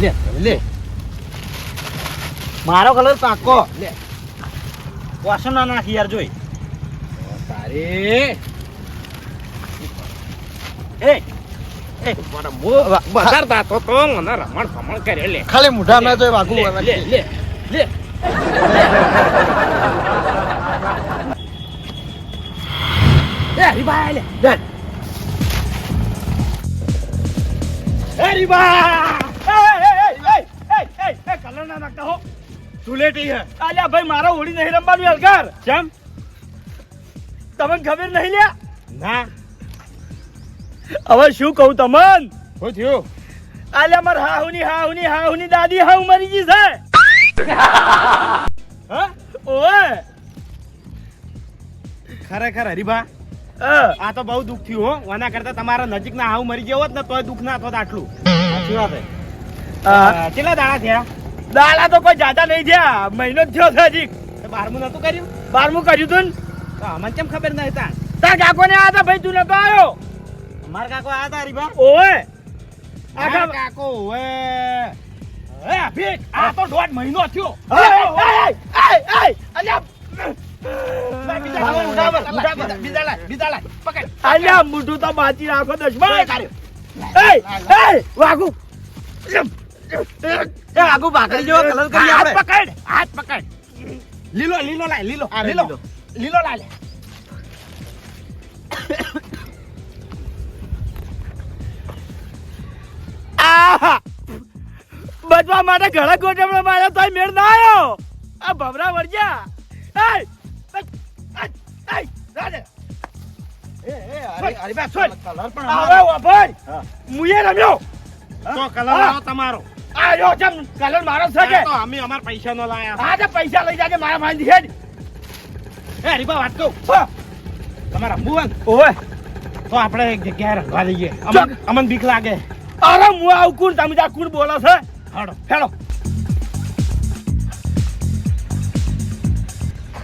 લે લે. મારો કલર પાકો. લે. વાસણ ના નાખી યાર જોઈ તારે. એ ખાલી મોઢા ના તો વાગુ લે લે લે લે. લે લે એ હરીબા એ એ એ એ એ નાખતા હો. ધૂળેટી હે. આલ્યા ભાઈ મારો હોળી નહીં રમવાનું હલકાર કેમ તમને ખબર નહીં લ્યા? ના. હવે શું કહું તમન? શું થયું? આલ્યા માર હાહુની હાહુની હાહુની દાદી હાઉ મરી ગઈ છે. હા? ઓય ખરેખર હરીભા આ તો બહુ દુઃખ થયું હો. આના કરતા તમારા નજીક ના હાવ મરી ગયો હોત ને તોય દુઃખ ના થોત આટલું. સાચી વાત હે. કેટલા દાડા થયા? દાડા તો કોઈ જાતા નહીં થયા. મહિનો જ થયો છે હજી. બારમું નતું કર્યું? બારમું કર્યું તું મને કેમ ખબર નહીં તા તાર કાકો ને આ હતા ભાઈ તું નતો આવ્યો અમારા કાકો આયા હતા હરીબા ઓએ આખા કાકો ઓએ એ ભીખ આ તો દોઢ મહિનો થયો. એ એ અલ્યા. અલ્યા મોઢું તો બાચી રાખો દશમાં કર્યો. એ આગુ ભાખરી જેવો કલર કરી હાથ પકડ હાથ પકડ. લીલો લીલો લાય લીલો લીલો. લીલો. લાય લે. આહા! બચવા માટે ઘણા ગોઠવણો માર્યો તોય મેળ ના આવ્યો આ ભમરા વળગ્યા! એ. કલર પણ. મુયે રમ્યો. તો કલર તમારો. આ જો ચમ કલર મારો છે કે? તો અમે અમાર પૈસા નો લાયા. હા તે પૈસા લઈ જાજે મારા ભાઈ હેડ એ હરીબા વાત કહું? તમારા મુવાન ઓય તો આપણે એક જગ્યાએ રખવા દઈએ અમન બીક લાગે. અરે હું આવું કુણ? તમે જા કુણ બોલો છે? હડો હેડો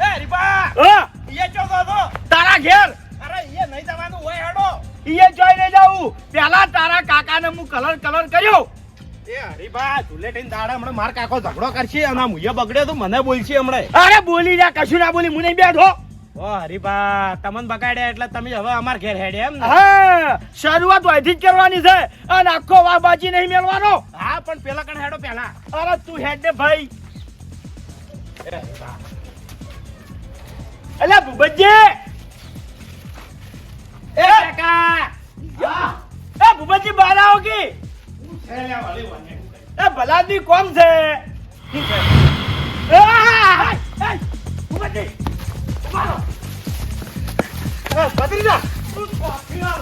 એ હરીબા હા. ઈએ ચો ગો તારા ઘેર? અરે ઈએ નહીં જવાનું હોય હડો. ઈએ જોઈ નહીં જાઉ. પેલા તારા કાકાને હું કલર કલર કર્યો. માર કાકો ઝઘડો કરશે અને મુયે બગડ્યો તો મને બોલશે હમણાં. અરે બોલી જા કશું ના બોલી હું બેઠો. ઓ તમને બગાડ્યા એટલે તમે હવે અમાર ઘેર હેડે એમ હા શરૂઆત અહીંથી જ કરવાની છે. અને આખો વાબાજી નહીં મેળવાનો. હા પણ પેલા કણ હેડો પેલા. અરે તું હેડ ને ભાઈ. એ ભૂપતજી. એ. કાકા. એ ભૂપતજી બહાર આવો કે? એ ભલાદની કોમ છે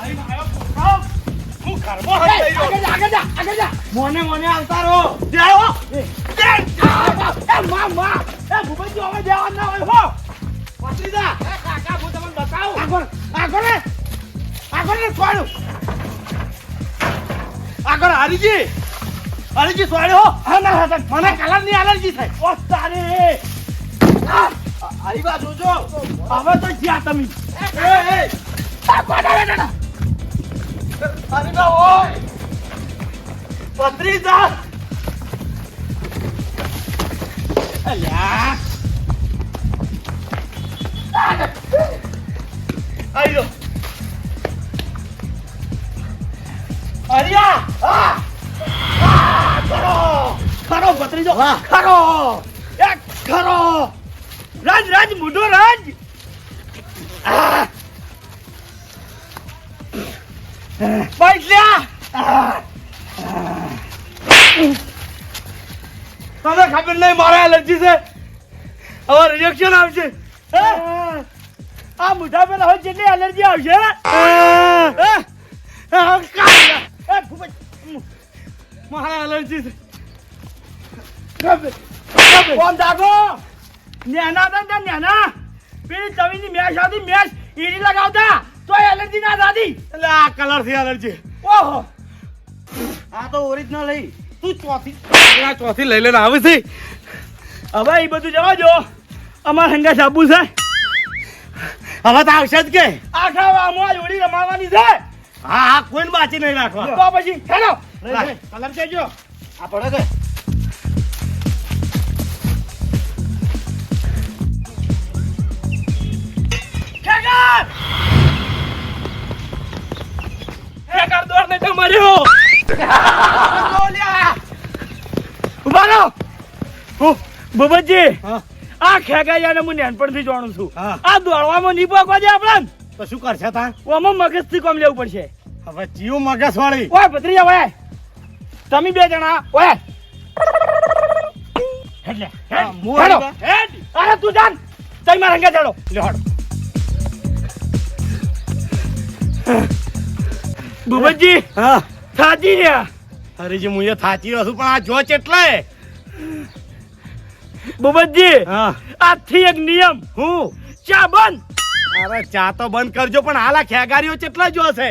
લઈને આવ્યો, આવ. હું ઘરમાં. આગળ જા, આગળ જા, આગળ જા. મોને મોને આવતા રહો જે આવો. એ, માં, માં. એ, ભૂપતજી, હવે જવાનું ના હોય, હો. ભત્રીજા, એ કાકા હું તમને બતાવું આગળ, આગળ. આગળ ને, છોડ્યું. આગળ હારીજી હારીજી છોડ્યો હો. ના, હા, મને કલરની એલર્જી થાય ઓ તારે આ, હરીબા જોજો હવે તો જ્યાં તમે એ એ કોના બેટાના? હરીબા, ઓય. ભત્રીજા. અલ્યા આઈ લો. હરિયા આ! આ! ખરો ખરો ભત્રીજો ખરો એ ખરો રાજ રાજ મૂઢો રાજ આ! બેઠ લ્યા આ! તને ખબર નહીં મારે એલર્જી છે હવે રિએક્શન આવશે હે? આ મુઠા પેલા હોય જેટલી એલર્જી આવશે હે? એ ભૂપત. મારા એલર્જી છે. ખબર. ખબર. કોણ જાગો. નેના હતા ને નેના. પેલી તવીની મેચ આવતી મેચ ઈડી લગાવતા. તો એલર્જી ના એટલે આ કલરથી એલર્જી ઓહો. આ તો ઓરિજિનલ લઈ તું ચોથી આ ચોથી લઈ લઈને આવે છે. હવે એ બધું જવા જો અમારે હંગા સાબુ છે. હવે તો આવશે જ કે. આખા વામમાં જોડી રમાડવાની છે. હા હા કોઈને બાચી નહીં રાખવા. તો પછી હેલો. કલર કેજો આ પડે કે? મર્યો. ઊભા રહો. હું ભૂપતજી હા. આ ખેગાયાને હું નાનપણથી જાણું છું. આ દોડવામાં નહીં પોકવા દે આપણને. તો શું કરશે તા? આમાં મગજથી કોમ લેવું પડશે. હવે જીવ મગજ વાળી ઓય ભત્રીજા ઓય. તમે બે જણા ઓય. હેડ હેડ. અરે તું જાન. તઈ મારા હંગે ચડો. લ્યો હડ. ભૂપતજી હા. થાજી રહ્યા હરીજી હું એ થાચી રહ્યો છું પણ આ જો ચેટલે ભૂપતજી હા. આથી એક નિયમ. હું? ચા બંધ. અરે ચા તો બંધ કરજો પણ હાલા ખેગારીઓ કેટલા જોશે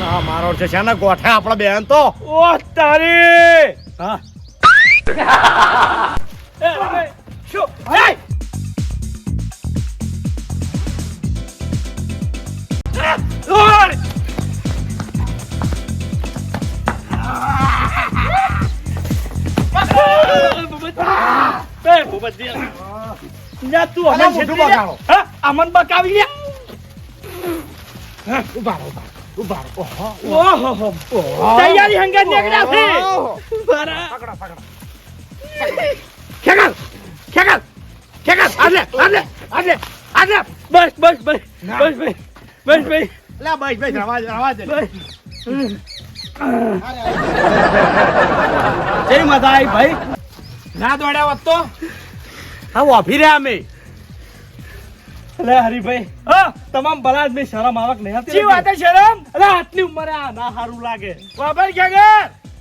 હા મારો છે શાના ગોઠે આપણા બેન તો. ઓ તારી! હા. શું? એ! આ, ભૂપતજી. તું અમને મોઢું બગાડો. હા, અમન બકાવી લ્યા. ઊભા રહો ઊભા રહો, ઊભા ઓહો તૈયારી હંગાત નીકળ્યા છે. બરા. પકડો. પકડો ખેકર ખેકર ખેકર આલે આલે આલે આલે બસ બસ બસ બસ બસ બસ બસ લે ભાઈ ભાઈ રવા દે, રવા દે. બસ. જય મજા આવી ભાઈ. ના દોડ્યા હોત તો? હા વાફી રહ્યા અમે. અલે હરીભાઈ હા તમામ ભલા આદમી શરમ આવક નહીં હતી શી વાત શરમ? અલે આટલી ઉંમરે આ ના સારું લાગે. બાબર ખેકર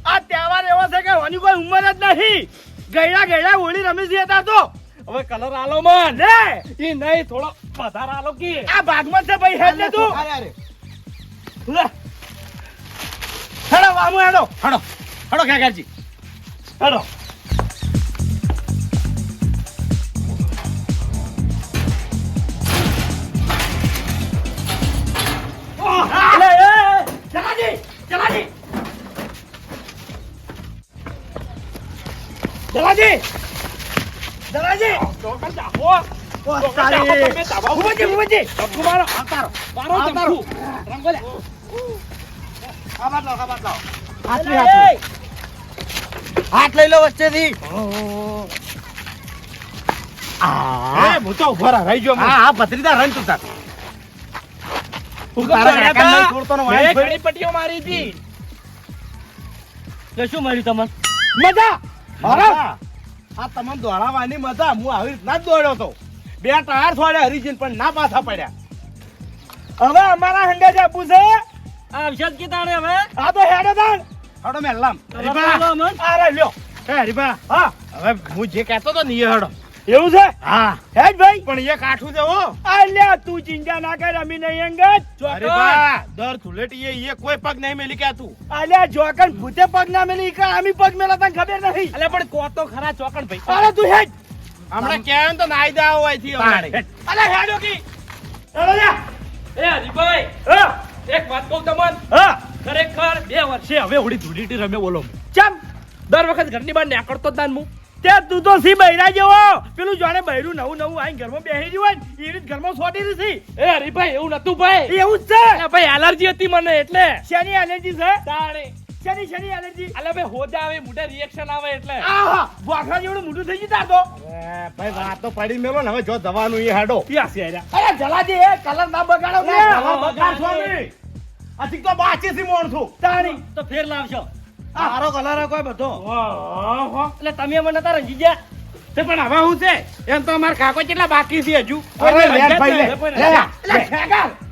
આ તહેવાર એવો છે કે હોની કોઈ ઉંમર જ નહીં ગયડા ગયડા હોળી રમી જતા તો. હવે કલર આલો માં લે! ઈ નહીં થોડો વધારે આલો કે. આ ભાગમાં છે ભાઈ હેડ લે તું. અરે અરે. લે. હેડો વામુ હેડો. હેડો હડો કાકાજી. હેડો. જલાજી, જલાજી. જલાજી. ભૂપતજી, ભૂપતજી. મારો. લાવો, લાવો. હાથ લઈ, હાથ લઈ. લો વચ્ચેથી. આ. હું તો ઊભા રહી જો હા હા. ભત્રીદા રન તું તાર હું તારા કરતો કાકાને હતા. છોડતો નો મેં વાંક ઘણી પટ્ટીઓ મારી હતી. તો શું મળ્યું તમને? મજા! હા આ તમામ દોડાવાની મજા હું આવી રીતના જ દોડ્યો હતો બે ટાયર છોડ્યા હરીજીન પણ ના પાછા પડ્યા. હવે અમારા હંડે છે. આવશે જ કીધાડે હવે. આ તો હેડે તાણ. હડો મેલ્લામ હરીબા. લ્યો હા. હવે હું જે કહેતો તો ને એ હડો. એવું છે? હા. હેડ ભાઈ? પણ એક આઠું છે હો. આ તું ચિંતા ના કર અમી નહીં અંગત. હરીબા દર થુલેટી એ કોઈ પગ નહીં મેલી કે તું. અલ્યા લ્યા ભૂતે પગ ના મેલી કે અમી પગ મેલા તને ખબર નહીં અલે પણ કો તો ખરા ચોકણ ભાઈ. અરે તું હેડ. હમણાં કેમ તો નાઈ દા હોયથી અમારે. અલે હેડો કી. હેડો લ્યા એ હરીભાઈ હા. એક વાત કહું તમને. હા. ખરેખર બે વર્ષે હવે હોળી ધૂળીટી રમે બોલો. ચમ. દર વખત ઘરની બહાર નીકળતો જ ના હું. તે તું તો સી બૈરા જેવો. પેલું જાણે બૈરું નવું નવું આઈ ઘરમાં બેસી રહ્યું હોય ને એ રીત ઘરમાં સોટી રહી એ હરીભાઈ એવું નતું ભાઈ. એવું જ છે. ભાઈ એલર્જી હતી મને એટલે. શેની એલર્જી છે? તાણે. શેની શેની એલર્જી અલે ભાઈ હોજા આવે મોટા રિએક્શન આવે એટલે. આહા વાખરા જેવડું મોટું થઈ ગયું તાર તો. ભાઈ વાત તો પડી મેલો ને હવે જો દવાનું એ હાડો. પિયા યાર. અરે જલાજી એ કલર ના બગાડો ને બગાડ સ્વામી. નહીં. તો બાચી સી મોણ છું. તાણી. તો ફેર લાવશો મારો કલર કોઈ બધો. એટલે તમે મને તાર રંજી ગયા તે પણ હવે હું છે? એમ તો અમાર કાકો કેટલા બાકી છે હજુ? અરે લે, ભાઈ, લે. લે, લે, લે,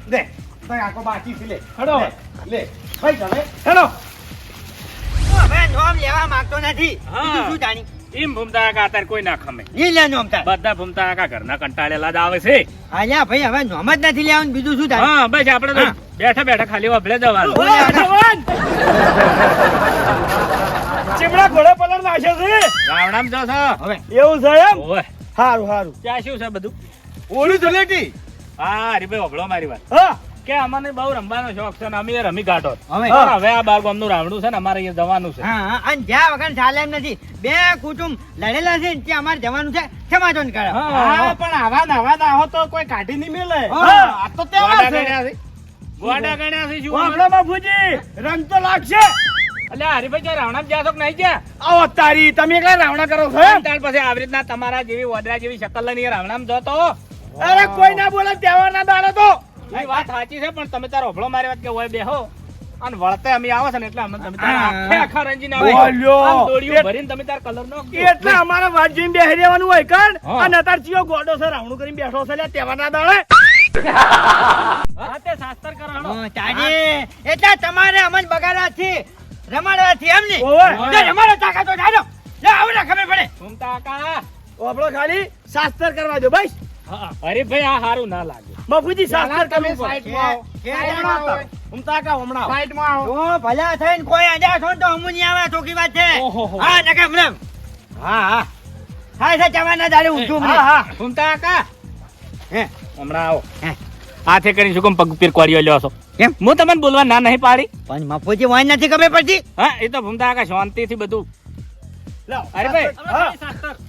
લે, દે કાકો બાકી છે લે. હડો. લે, ભાઈ ચાલે હેડો. હવે નોમ લેવા માંગતો નથી. હા. બીજું શું જાણી? એમ ભૂમતા કાકા અત્યારે કોઈ ના ખમે નહીં લે નોમતા બધા ભૂમતા કાકા ઘરના કંટાળેલા જ આવે છે. અલ્યા ભાઈ હવે નોમ જ નથી લેવાનું બીજું શું થાય? હા બસ આપણે તો બેઠા બેઠા ખાલી વાપરે જવાનું. ચીમડા ઘોડે પલર નાખ્યો છે. ગામડામાં જો છો? હવે. એવું છે એમ? ઓય. હારું હારું. ત્યાં શું છે બધું? ઓલી જલેટી. હા હરીભાઈ વભળો મારી વાત. હા. કે અમને બહુ રમવાનો શોખ છે અમે એ રમી કાઢો. હવે આ બાર ગામનું રાવણું છે ને અમારે અહીંયા જવાનું છે. હા અને જ્યાં વગર ચાલે એમ નથી. બે કુટુંબ લડેલા છે ને ત્યાં અમારે જવાનું છે. સમાધાન કરે. પણ આવા નવા ના હો તો કોઈ કાઢી નહીં મેલે. આ તો તેવા છે. ગોડા ગણ્યા છે શું વાપડો બાપુજી રંગ તો લાગશે. એટલે હરીભાઈ જો રાવણા જ્યાં છો નહીં ગયા? આવો તારી તમે કઈ રાવણા કરો છો? ત્યાર પછી આવી રીતના તમારા જેવી વડરા જેવી શકલ લઈને રાવણા જો તો અરે કોઈ ના બોલે તેવા ના દાડે તો. એ વાત સાચી છે પણ તમે તારો ઓભળો મારી વાત કે હોય બેહો અને વળતે અમે આવો છે ને એટલે અમે તમે આખે આખા રંજીને આમ દોરીઓ ભરીને તમે તાર કલર નો એટલે અમારે વાત જોઈને બેહી રહેવાનું હોય કણ અને અત્યારે ચિયો ગોડો છે રાવણું કરીને બેઠો છે લે તહેવાર ના દાડે શાસ્ત્ર કરાણો એટલે તમારે અમન બગાડ્યા છે રમાડવા છે એમ નહીં રમાડો તાકાત ચાલો. લે, આવો ખબર પડે. ઘૂમતા કાકા. ખાલી. શાસ્ત્ર કરવા દો બસ ભાઈ આ હારું ના લાગે બાપુજી શાસ્ત્ર તમે. સાઈડમાં આવો. કે- સાઈડમાં આવો. ઉમતા કા હમણાં. સાઈડમાં આવો. ઓ ભલા થઈને કોઈ અજા છો તો અમુ નહીં આવે ચોકી વાત છે હા નકે હમણાં હા હા હા સા જવાના દાડે ઊંધું હા હા હું તાકા હે હમણાં આવો હે. હાથે કરીને શું કેમ પગ પીર કોળીઓ લ્યો છો કેમ? હું તમને બોલવા ના નહીં પાડી પણ મફુજી વાય નથી ખબર પડતી હા એ તો ભૂમતા કાકા શાંતિથી બધું હરીભાઈ. હા.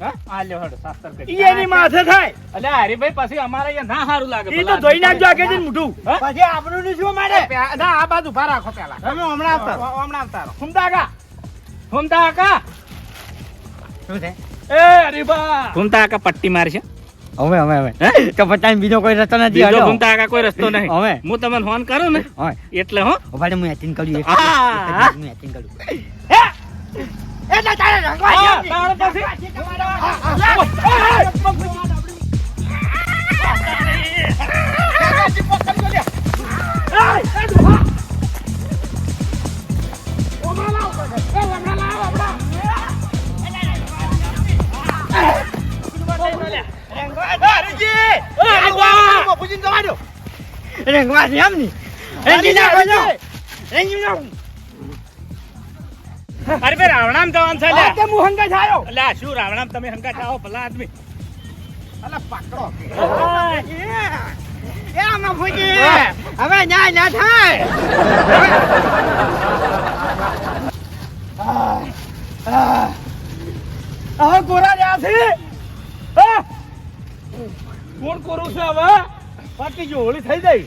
હા? લ્યો હળો શાસ્ત્ર કરી. એની માથે થાય. એટલે હરીભાઈ પછી અમારે અહીંયા ના સારું લાગે ઈ તો ધોઈ નાખજો આગે જઈને મોઢું. પછી આપણું નું શું મારે ના આ બાજુ ઊભા રાખો પેલા તમે હમણાં આવતા હમણાં આવતા રહો. ઘૂમતા કા ભૂમતા કાકા શું છે? એ પટ્ટી મારશે હવે હવે હવે? તો બીજો કોઈ રસ્તો નથી બીજો હાલો. ભૂમતા કોઈ રસ્તો નહીં. હવે. હું તમને ફોન કરું ને? એટલે હો. ઊભા હું એટિંગ કર્યું હા. એટિંગ કરું એટલે તારે રંગવા જેમ. તારે પછી? રંગવા એમ નહીં. રંગી નાખો. રંગી નાખો. અરે ભાઈ રાવણામ જવાનું છે લે. લ્યા. તે હું હંગા જાયો. લે શું રાવણામ તમે હંગા જાઓ ભલા આદમી. અલા, પકડો. એ આમાં ફૂટી. હવે ન્યાય ના થાય. હવે કોરા રહ્યા છે? કોણ કોરું છે હવે? બાકી જો હોળી થઈ જાય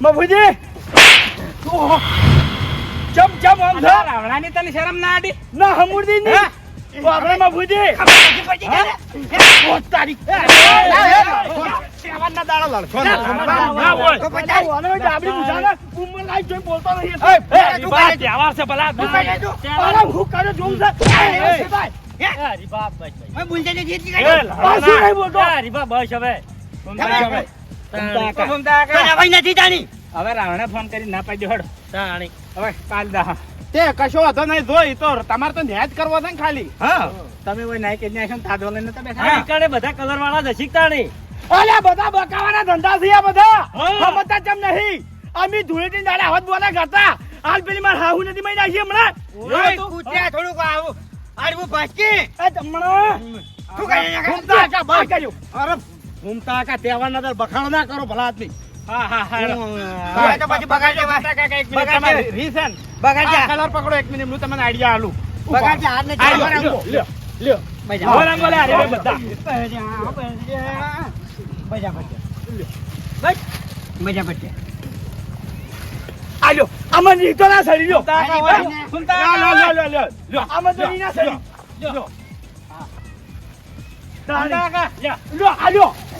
મફુજી ઓહો. ચમ ચમ આમ છે રાવણાની તને શરમ ના આડી ના હમુરદી ની આપણે કરે. ઓ તારી દાડા ના બોલ. તો પછી? ડાબડી જોઈ બોલતો નહીં. એ, એ, તું રીબા, તહેવાર છે ભલા. તું કરે તું. અરે, હું કરે જોઉં છે. એ, એ, ભાઈ. જીતી ગઈ. આ નહીં બોલતો? ભૂમતા હવે. નથી તાની. હવે રાવણે ફોન કરી ના પાડ્યો હડ. હવે કાલ દા તે કશો હતો નહીં જોઈ તો તમારે તો ન્યાય જ કરવો છે ને ખાલી. હા. તમે કોઈ નાઈ કે ન્યાય છે તાજો લઈને તમે નીકળે બધા બકાવાના ધંધા છે આ બધા. સમજતા ચમ નહીં. અમે ધૂળેટી દાડે હાથ બોલા કરતા. હાલ પેલી માર હાહુ નથી મઈ નાખી હમણાં. ઓય, કૂતરા થોડુંક આવું. આડવું ભટકી. એ હમણાં તું? ઘૂમતા કા બહાર કર્યું. અરે ઘૂમતા કા તહેવારના દાડા બખાડ ના કરો ભલા આદમી. હા હા હા તો પછી બગાડ દેવા. કાકા એક મિનિટ તમારી. રીસન બગાડ. કલર પકડો એક મિનિટ હું તમને આઈડિયા આલું બગાડ. હાથ ને. લ્યો, લ્યો, લ્યો. બજા. બોલા બોલા અરે બધા બજા, બજા. બજા, બજા. આલ્યો આમાં નીકળો ના સડી લ્યો બહારને. લ્યો, લ્યો, લ્યો, લ્યો, આમાં તો ના સડી લ્યો. લ્યો, લ્યો, આ